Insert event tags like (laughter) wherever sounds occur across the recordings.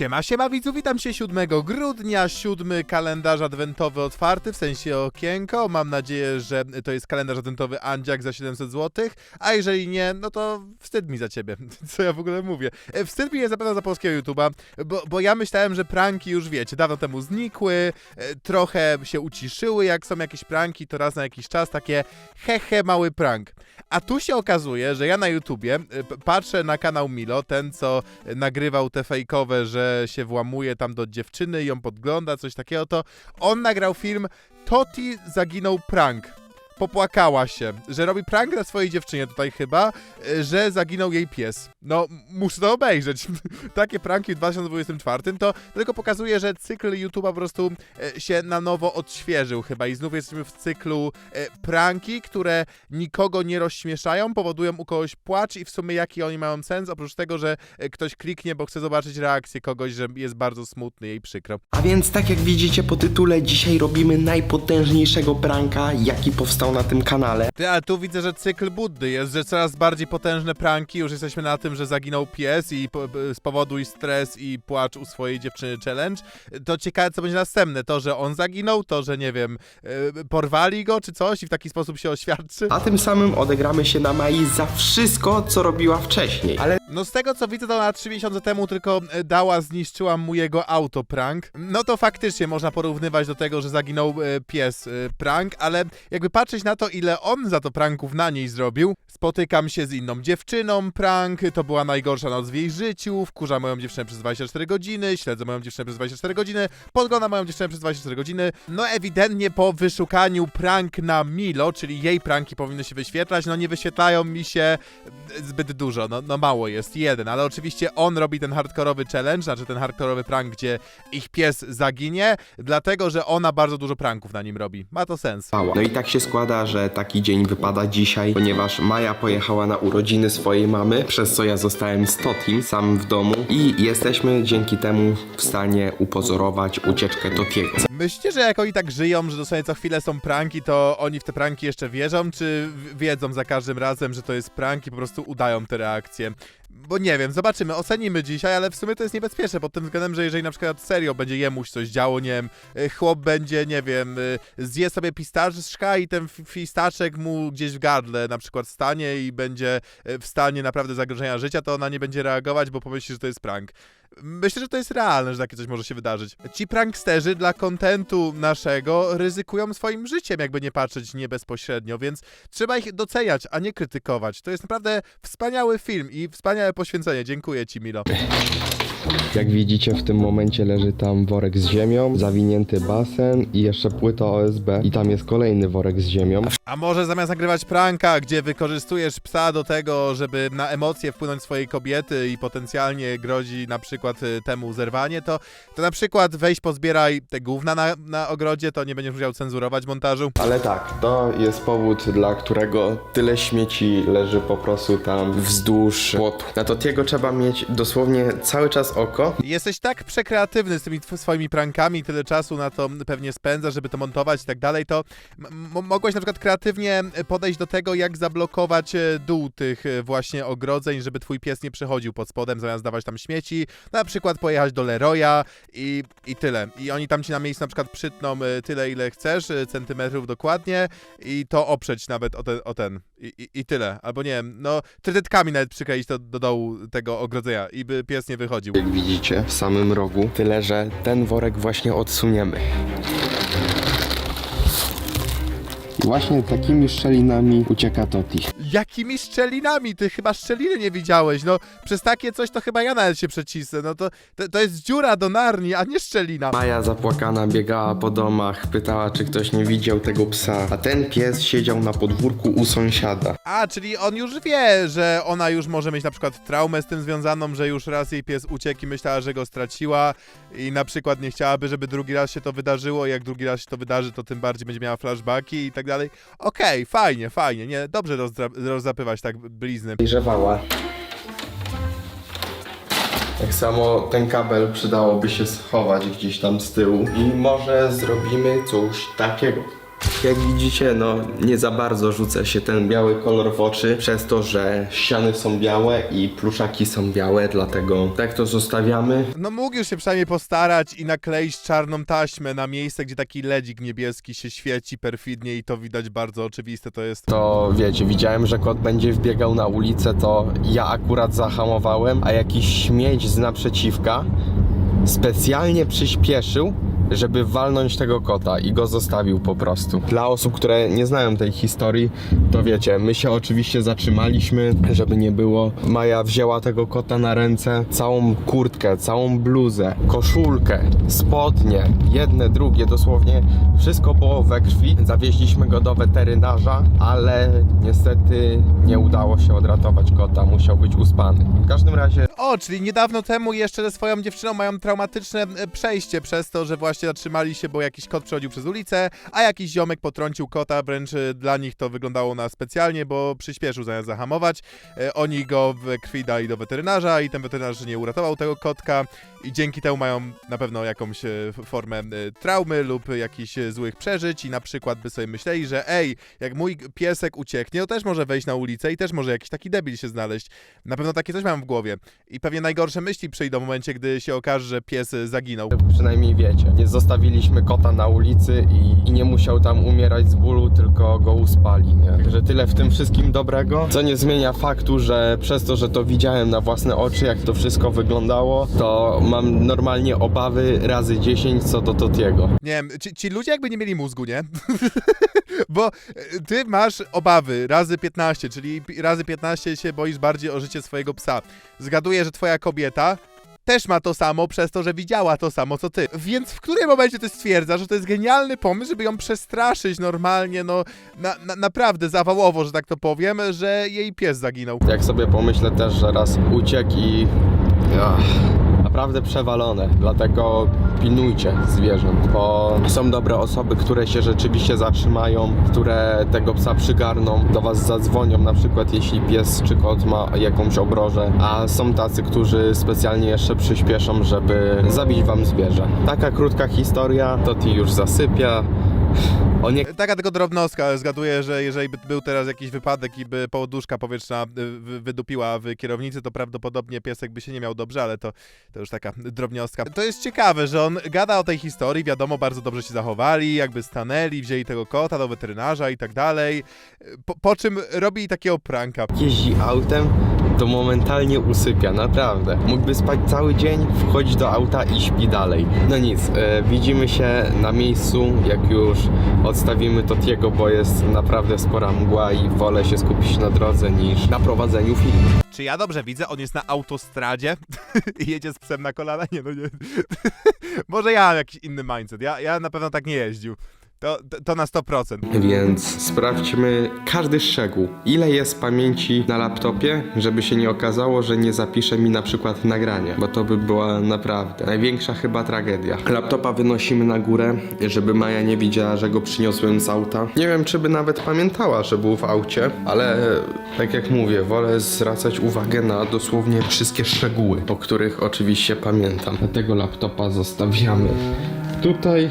Siema, siema widzu, witam się 7 grudnia, siódmy kalendarz adwentowy otwarty, w sensie okienko. Mam nadzieję, że to jest kalendarz adwentowy Andziak za 700 zł, a jeżeli nie, no to wstyd mi za ciebie. (laughs) Co ja w ogóle mówię? E, Wstyd mi jest zapewne za polskiego YouTube'a, bo, bo ja myślałem, że pranki już wiecie, dawno temu znikły, e, trochę się uciszyły, jak są jakieś pranki, to raz na jakiś czas takie hehe mały prank. A tu się okazuje, że ja na YouTubie e, patrzę na kanał Milo, ten co nagrywał te fejkowe, że się włamuje tam do dziewczyny ją podgląda, coś takiego, to on nagrał film Toti zaginął prank. Popłakała się, że robi prank na swojej dziewczynie tutaj chyba, e, że zaginął jej pies. No, muszę to obejrzeć. (laughs) Takie pranki w 2024 to tylko pokazuje, że cykl YouTube'a po prostu e, się na nowo odświeżył chyba i znów jesteśmy w cyklu e, pranki, które nikogo nie rozśmieszają, powodują u kogoś płacz i w sumie jaki oni mają sens, oprócz tego, że ktoś kliknie, bo chce zobaczyć reakcję kogoś, że jest bardzo smutny i przykro. A więc tak jak widzicie po tytule, dzisiaj robimy najpotężniejszego pranka, jaki powstał na tym kanale. Ty, ale tu widzę, że cykl Buddy jest, że coraz bardziej potężne pranki, już jesteśmy na tym, że zaginął pies i po, spowoduj stres i płacz u swojej dziewczyny challenge. To ciekawe, co będzie następne, to, że on zaginął, to, że nie wiem, e, porwali go czy coś i w taki sposób się oświadczy. A tym samym odegramy się na Mai za wszystko, co robiła wcześniej. Ale No z tego co widzę, to na 3 miesiące temu tylko e, dała, zniszczyła mu jego auto prank. No to faktycznie można porównywać do tego, że zaginął e, pies prank, ale jakby patrzeć na to, ile on za to pranków na niej zrobił. Spotykam się z inną dziewczyną, prank, to była najgorsza noc w jej życiu, wkurza moją dziewczynę przez 24 godziny, śledzę moją dziewczynę przez 24 godziny, podglądam moją dziewczynę przez 24 godziny. No ewidentnie po wyszukaniu prank na Milo, czyli jej pranki powinny się wyświetlać, no nie wyświetlają mi się zbyt dużo, no, no mało jest, jeden, ale oczywiście on robi ten hardkorowy challenge, znaczy ten hardkorowy prank, gdzie ich pies zaginie, dlatego, że ona bardzo dużo pranków na nim robi. Ma to sens. No i tak się składa, że taki dzień wypada dzisiaj, ponieważ Maja pojechała na urodziny swojej mamy, przez co ja zostałem z Totim sam w domu i jesteśmy dzięki temu w stanie upozorować ucieczkę Totiego. Myślicie, że jak oni tak żyją, że dosłownie co chwilę są pranki, to oni w te pranki jeszcze wierzą, czy wiedzą za każdym razem, że to jest prank i po prostu udają te reakcje? Bo nie wiem, zobaczymy, ocenimy dzisiaj, ale w sumie to jest niebezpieczne pod tym względem, że jeżeli na przykład serio będzie jemuś coś działo, nie wiem, y, chłop będzie, nie wiem, y, zje sobie pistaczka i ten pistaczek mu gdzieś w gardle na przykład stanie i będzie y, w stanie naprawdę zagrożenia życia, to ona nie będzie reagować, bo pomyśli, że to jest prank. Myślę, że to jest realne, że takie coś może się wydarzyć. Ci pranksterzy dla kontentu naszego ryzykują swoim życiem, jakby nie patrzeć nie bezpośrednio, więc trzeba ich doceniać, a nie krytykować. To jest naprawdę wspaniały film i wspaniałe poświęcenie. Dziękuję ci, Milo. Jak widzicie w tym momencie leży tam worek z ziemią, zawinięty basen i jeszcze płyta OSB i tam jest kolejny worek z ziemią. A może zamiast nagrywać pranka, gdzie wykorzystujesz psa do tego, żeby na emocje wpłynąć swojej kobiety i potencjalnie grozi na przykład y, temu zerwanie, to, to na przykład weź pozbieraj te gówna na, na ogrodzie, to nie będziesz musiał cenzurować montażu. Ale tak, to jest powód, dla którego tyle śmieci leży po prostu tam wzdłuż płotu. Na Totiego trzeba mieć dosłownie cały czas oko. Jesteś tak przekreatywny z tymi swoimi prankami, tyle czasu na to pewnie spędza, żeby to montować i tak dalej, to mogłeś na przykład kreatywnie podejść do tego, jak zablokować e, dół tych e, właśnie ogrodzeń, żeby twój pies nie przechodził pod spodem, zamiast dawać tam śmieci. Na przykład pojechać do Leroya i, i tyle. I oni tam ci na miejscu na przykład przytną e, tyle, ile chcesz, e, centymetrów dokładnie i to oprzeć nawet o ten, o ten. I, i, i tyle. Albo nie wiem, no trytytkami nawet przykleić to do dołu tego ogrodzenia i by pies nie wychodził. Jak widzicie, w samym rogu. Tyle, że ten worek właśnie odsuniemy. I właśnie takimi szczelinami ucieka Toti. Jakimi szczelinami? Ty chyba szczeliny nie widziałeś. No, przez takie coś to chyba ja nawet się przecisnę. No to, to, to jest dziura do narni, a nie szczelina. Maja zapłakana biegała po domach, pytała, czy ktoś nie widział tego psa, a ten pies siedział na podwórku u sąsiada. A, czyli on już wie, że ona już może mieć na przykład traumę z tym związaną, że już raz jej pies uciekł i myślała, że go straciła i na przykład nie chciałaby, żeby drugi raz się to wydarzyło i jak drugi raz się to wydarzy, to tym bardziej będzie miała flashbacki i tak dalej. Okej, fajnie, fajnie, nie, dobrze rozdra- rozzapywać tak blizny. Dojrzewała. Tak samo ten kabel przydałoby się schować gdzieś tam z tyłu. I może zrobimy coś takiego. Jak widzicie, no nie za bardzo rzuca się ten biały kolor w oczy, przez to, że ściany są białe i pluszaki są białe, dlatego tak to zostawiamy. No mógł już się przynajmniej postarać i nakleić czarną taśmę na miejsce, gdzie taki ledzik niebieski się świeci perfidnie i to widać bardzo oczywiste to jest. To wiecie, widziałem, że kot będzie wbiegał na ulicę, to ja akurat zahamowałem, a jakiś śmieć z naprzeciwka specjalnie przyspieszył, żeby walnąć tego kota i go zostawił po prostu. Dla osób, które nie znają tej historii, to wiecie, my się oczywiście zatrzymaliśmy, żeby nie było. Maja wzięła tego kota na ręce, całą kurtkę, całą bluzę, koszulkę, spodnie, jedne, drugie, dosłownie wszystko było we krwi. Zawieźliśmy go do weterynarza, ale niestety nie udało się odratować kota, musiał być uspany. W każdym razie O, czyli niedawno temu jeszcze ze swoją dziewczyną mają traumatyczne e, przejście przez to, że właśnie zatrzymali się, bo jakiś kot przechodził przez ulicę, a jakiś ziomek potrącił kota, wręcz e, dla nich to wyglądało na specjalnie, bo przyspieszył zamiast zahamować. E, Oni go w krwi dali do weterynarza i ten weterynarz nie uratował tego kotka i dzięki temu mają na pewno jakąś formę traumy lub jakichś złych przeżyć i na przykład by sobie myśleli, że ej, jak mój piesek ucieknie, to też może wejść na ulicę i też może jakiś taki debil się znaleźć. Na pewno takie coś mam w głowie. I pewnie najgorsze myśli przyjdą w momencie, gdy się okaże, że pies zaginął. przynajmniej wiecie, nie zostawiliśmy kota na ulicy i, i nie musiał tam umierać z bólu, tylko go uspali, nie? Także tyle w tym wszystkim dobrego, co nie zmienia faktu, że przez to, że to widziałem na własne oczy, jak to wszystko wyglądało, to mam normalnie obawy razy 10 co do Totiego. Nie wiem, ci, ci ludzie jakby nie mieli mózgu, nie? (laughs) Bo e, ty masz obawy razy 15, czyli razy 15 się boisz bardziej o życie swojego psa. Zgaduję, że twoja kobieta też ma to samo przez to, że widziała to samo co ty. Więc w którym momencie ty stwierdzasz, że to jest genialny pomysł, żeby ją przestraszyć normalnie, no na, na, naprawdę zawałowo, że tak to powiem, że jej pies zaginął. Jak sobie pomyślę też, że raz uciekł i... Ach, naprawdę przewalone, dlatego pilnujcie zwierząt, bo są dobre osoby, które się rzeczywiście zatrzymają, które tego psa przygarną, do was zadzwonią na przykład jeśli pies czy kot ma jakąś obrożę, a są tacy, którzy specjalnie jeszcze przyspieszą, żeby zabić wam zwierzę. Taka krótka historia, to ti już zasypia. Nie Taka tylko drobnostka. Zgaduję, że jeżeli by był teraz jakiś wypadek i by poduszka powietrzna y, wy- wydupiła w kierownicy, to prawdopodobnie piesek by się nie miał dobrze, ale to, to już taka drobnostka. To jest ciekawe, że on gada o tej historii, wiadomo, bardzo dobrze się zachowali, jakby stanęli, wzięli tego kota do weterynarza i tak dalej. Po, po czym robi takiego pranka. jeździ autem, to momentalnie usypia, naprawdę. Mógłby spać cały dzień, wchodzić do auta i śpi dalej. No nic, e, widzimy się na miejscu, jak już odstawimy Totiego, bo jest naprawdę spora mgła i wolę się skupić na drodze niż na prowadzeniu filmu. Czy ja dobrze widzę? On jest na autostradzie i (laughs) jedzie z psem na kolana? Nie, no nie. (laughs) Może ja mam jakiś inny mindset. Ja, ja na pewno tak nie jeździł. To, to, na 100%. Więc sprawdźmy każdy szczegół. Ile jest pamięci na laptopie, żeby się nie okazało, że nie zapisze mi na przykład nagrania, bo to by była naprawdę największa chyba tragedia. Laptopa wynosimy na górę, żeby Maja nie widziała, że go przyniosłem z auta. Nie wiem, czy by nawet pamiętała, że był w aucie, ale tak jak mówię, wolę zwracać uwagę na dosłownie wszystkie szczegóły, o których oczywiście pamiętam. Dlatego laptopa zostawiamy tutaj.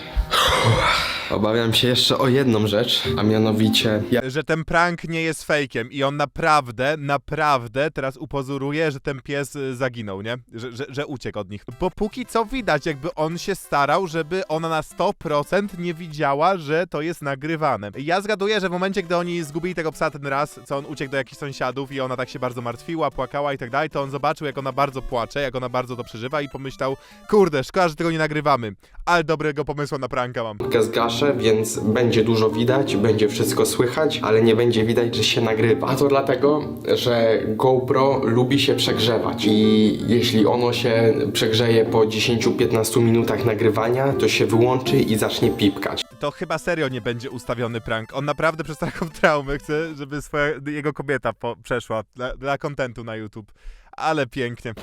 Obawiam się jeszcze o jedną rzecz, a mianowicie ja Że ten prank nie jest fejkiem i on naprawdę, naprawdę teraz upozoruje, że ten pies y, zaginął, nie? Że, że, że uciekł od nich. Bo póki co widać, jakby on się starał, żeby ona na 100% nie widziała, że to jest nagrywane. Ja zgaduję, że w momencie, gdy oni zgubili tego psa ten raz, co on uciekł do jakichś sąsiadów i ona tak się bardzo martwiła, płakała i tak dalej, to on zobaczył, jak ona bardzo płacze, jak ona bardzo to przeżywa i pomyślał, kurde, szkoda, że tego nie nagrywamy, ale dobrego pomysłu na pranka mam. Gaz zgaszę, więc będzie dużo widać, będzie wszystko słychać, ale nie będzie widać, że się nagrywa. A to dlatego, że GoPro lubi się przegrzewać i jeśli ono się przegrzeje po 10-15 minutach nagrywania, to się wyłączy i zacznie pipkać. to chyba serio nie będzie ustawiony prank. On naprawdę przez taką traumę chce, żeby swoja, jego kobieta po, przeszła dla, dla kontentu na YouTube. Ale pięknie.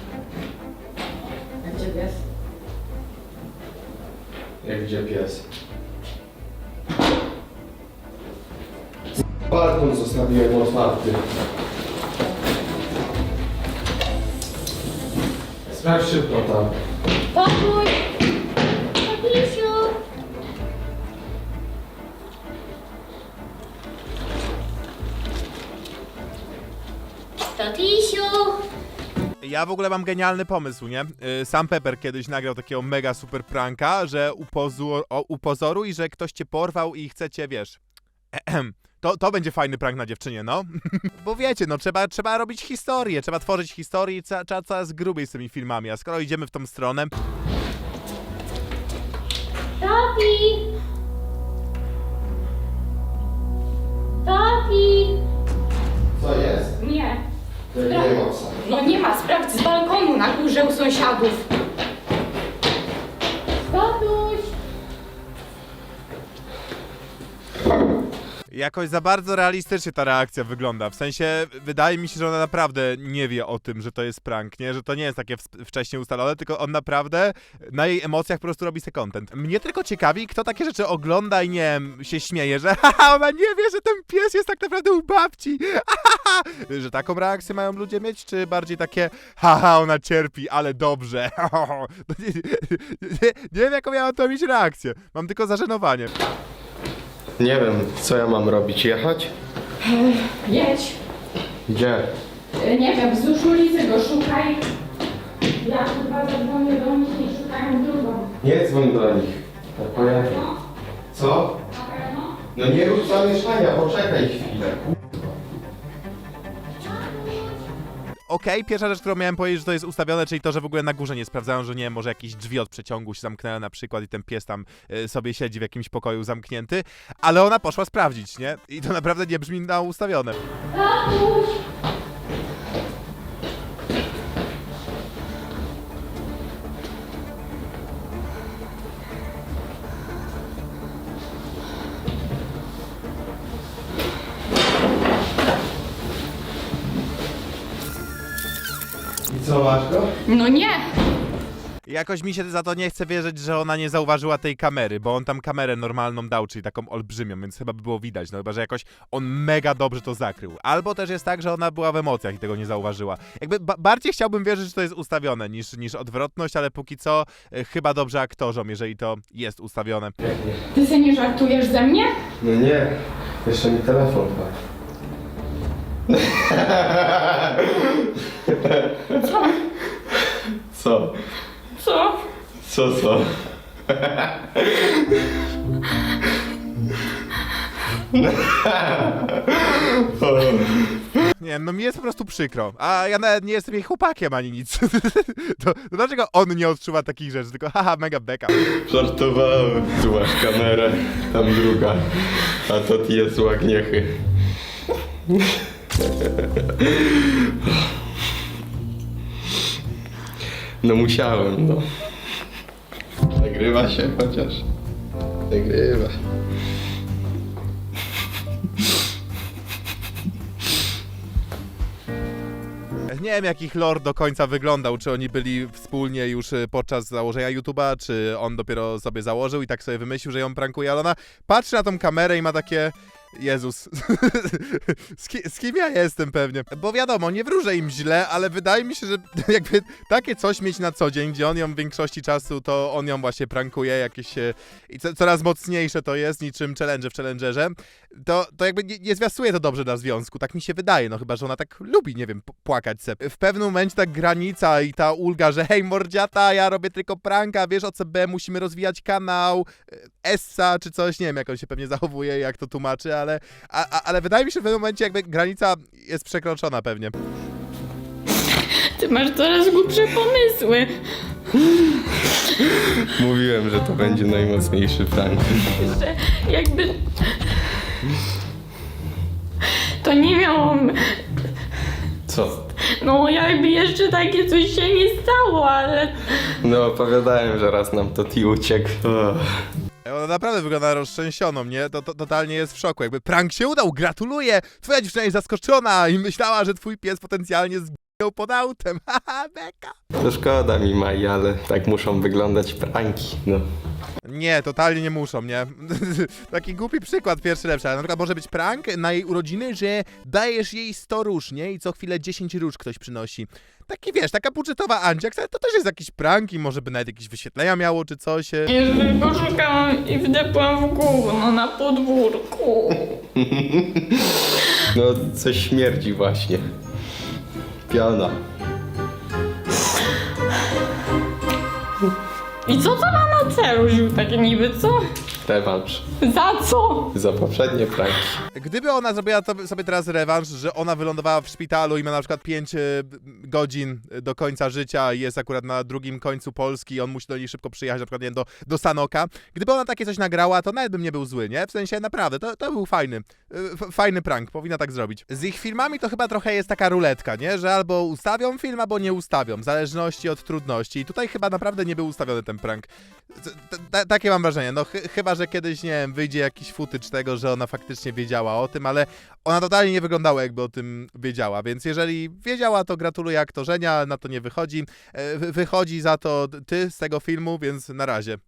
Gdzie pies? Jak gdzie pies? Balkon zostawiłem otwarty. Sprawdź szybko tam. Papuj! Papisiu! Papisiu! Ja w ogóle mam genialny pomysł, nie? Y, sam Pepper kiedyś nagrał takiego mega super pranka, że upozu- o, upozoruj, że ktoś cię porwał i chce cię, wiesz, (clears throat) To, to będzie fajny prank na dziewczynie, no. (laughs) Bo wiecie, no trzeba, trzeba robić historię, trzeba tworzyć historię i trzeba, trzeba coraz grubiej z tymi filmami, a skoro idziemy w tą stronę, Tati! Tati! Co jest? Nie. Nie ma psa. No nie ma, sprawdź z balkonu na górze u sąsiadów. Jakoś za bardzo realistycznie ta reakcja wygląda. W sensie, wydaje mi się, że ona naprawdę nie wie o tym, że to jest prank, nie? Że to nie jest takie wcześniej ustalone, tylko on naprawdę na jej emocjach po prostu robi sobie content. Mnie tylko ciekawi, kto takie rzeczy ogląda i nie wiem, się śmieje, że (laughs) haha, ona nie wie, że ten pies jest tak naprawdę u babci. (laughs) Haha, że taką reakcję mają ludzie mieć, czy bardziej takie haha, ona cierpi, ale dobrze. (laughs) No nie, nie, nie wiem, jaką miałam to mieć reakcję. Mam tylko zażenowanie. Nie wiem, co ja mam robić? Jechać? Jedź. Gdzie? E, Nie wiem, wzdłuż ulicy go szukaj. Ja chyba zadzwonię do nich i szukają drugą. Nie dzwoń do nich. Tak powiem. Co? No nie rób zamieszania, poczekaj chwilę. Okej, pierwsza rzecz, którą miałem powiedzieć, że to jest ustawione, czyli to, że w ogóle na górze nie sprawdzają, że nie wiem, może jakieś drzwi od przeciągu się zamknęły na przykład i ten pies tam y, sobie siedzi w jakimś pokoju zamknięty, ale ona poszła sprawdzić, nie? I to naprawdę nie brzmi na ustawione. Go? No nie! Jakoś mi się za to nie chce wierzyć, że ona nie zauważyła tej kamery, bo on tam kamerę normalną dał, czyli taką olbrzymią, więc chyba by było widać, no chyba, że jakoś on mega dobrze to zakrył. Albo też jest tak, że ona była w emocjach i tego nie zauważyła. Jakby ba bardziej chciałbym wierzyć, że to jest ustawione niż, niż odwrotność, ale póki co y, chyba dobrze aktorzom, jeżeli to jest ustawione. Ty się nie żartujesz ze mnie? No nie, jeszcze mi telefon dwa. (laughs) Co? Co? Co? Co, co? Nie, no mi jest po prostu przykro. A ja nawet nie jestem jej chłopakiem ani nic. (laughs) to, to dlaczego on nie odczuwa takich rzeczy? Tylko haha, mega beka. Żartowałem. Masz kamerę, tam druga. A to ty jest łagniechy. No musiałem, no. Nagrywa się chociaż. Nagrywa. Nie wiem, jak ich lore do końca wyglądał. Czy oni byli wspólnie już y, podczas założenia YouTube'a, czy on dopiero sobie założył i tak sobie wymyślił, że ją prankuje, ale ona patrzy na tą kamerę i ma takie... Jezus, (laughs) z, ki z kim ja jestem pewnie? Bo wiadomo, nie wróżę im źle, ale wydaje mi się, że (laughs) jakby takie coś mieć na co dzień, gdzie on ją w większości czasu, to on ją właśnie prankuje, jakieś i co, coraz mocniejsze to jest, niczym challenge w challengerze, to, to jakby nie, nie zwiastuje to dobrze dla związku, tak mi się wydaje, no chyba, że ona tak lubi, nie wiem, płakać se. W pewnym momencie ta granica i ta ulga, że hej mordziata, ja robię tylko pranka, wiesz o CB, musimy rozwijać kanał, e, Essa czy coś, nie wiem jak on się pewnie zachowuje, jak to tłumaczy, ale, a, a, ale wydaje mi się, że w pewnym momencie jakby granica jest przekroczona pewnie. Ty masz coraz głupsze pomysły. Mówiłem, że to będzie najmocniejszy prank. Że jakby... To nie miało... Co? No jakby jeszcze takie coś się nie stało, ale... No opowiadałem, że raz nam to ti uciekł. Ona naprawdę wygląda roztrzęsioną, nie? To, to totalnie jest w szoku. Jakby prank się udał, gratuluję! Twoja dziewczyna jest zaskoczona i myślała, że twój pies potencjalnie zginął pod autem. (laughs) Haha, beka! To szkoda mi Mai, ale tak muszą wyglądać pranki. No. Nie, totalnie nie muszą, nie? (laughs) Taki głupi przykład, pierwszy lepszy, ale na przykład może być prank na jej urodziny, że dajesz jej 100 róż, nie? I co chwilę 10 róż ktoś przynosi. Taki, wiesz, taka budżetowa Andziak, ale to też jest jakiś prank i może by nawet jakieś wyświetlenia miało, czy coś. e. Już go szukałam i wdepłam w gówno na podwórku. (laughs) No, coś śmierdzi właśnie. Piana. I co to ma na celu, Ziół, takie niby, co? Rewanż. Za co? Za poprzednie pranki. Gdyby ona zrobiła to, sobie teraz rewanż, że ona wylądowała w szpitalu i ma na przykład 5 godzin do końca życia i jest akurat na drugim końcu Polski i on musi do niej szybko przyjechać, na przykład nie wiem, do, do Sanoka. Gdyby ona takie coś nagrała, to nawet bym nie był zły, nie? W sensie naprawdę, to, to był fajny, y, f- fajny prank, powinna tak zrobić. Z ich filmami to chyba trochę jest taka ruletka, nie? Że albo ustawią film, albo nie ustawią, w zależności od trudności. I tutaj chyba naprawdę nie był ustawiony ten prank. T- t- Takie mam wrażenie, no ch- chyba, że kiedyś, nie wiem, wyjdzie jakiś footage tego, że ona faktycznie wiedziała o tym, ale ona totalnie nie wyglądała jakby o tym wiedziała, więc jeżeli wiedziała, to gratuluję aktorzenia, na to nie wychodzi. E, wy- Wychodzi za to ty z tego filmu, więc na razie.